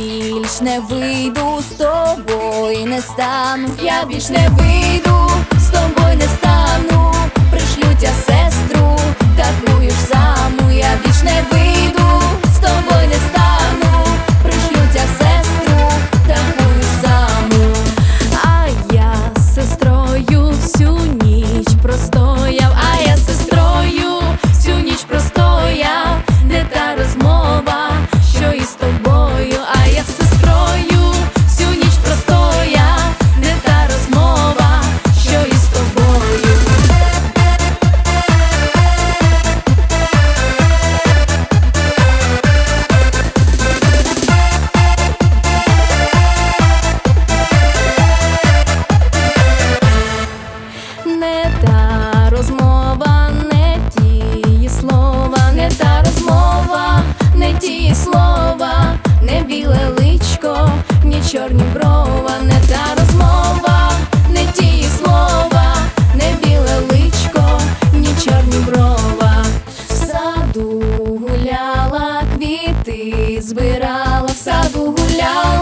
більш не вийду з тобою не стану, я більш не вийду, з тобою не стану, пришлю тя чорні брова, не та розмова, не ті слова, не біле личко, ні чорні брова. В саду гуляла, квіти збирала, в саду гуляла.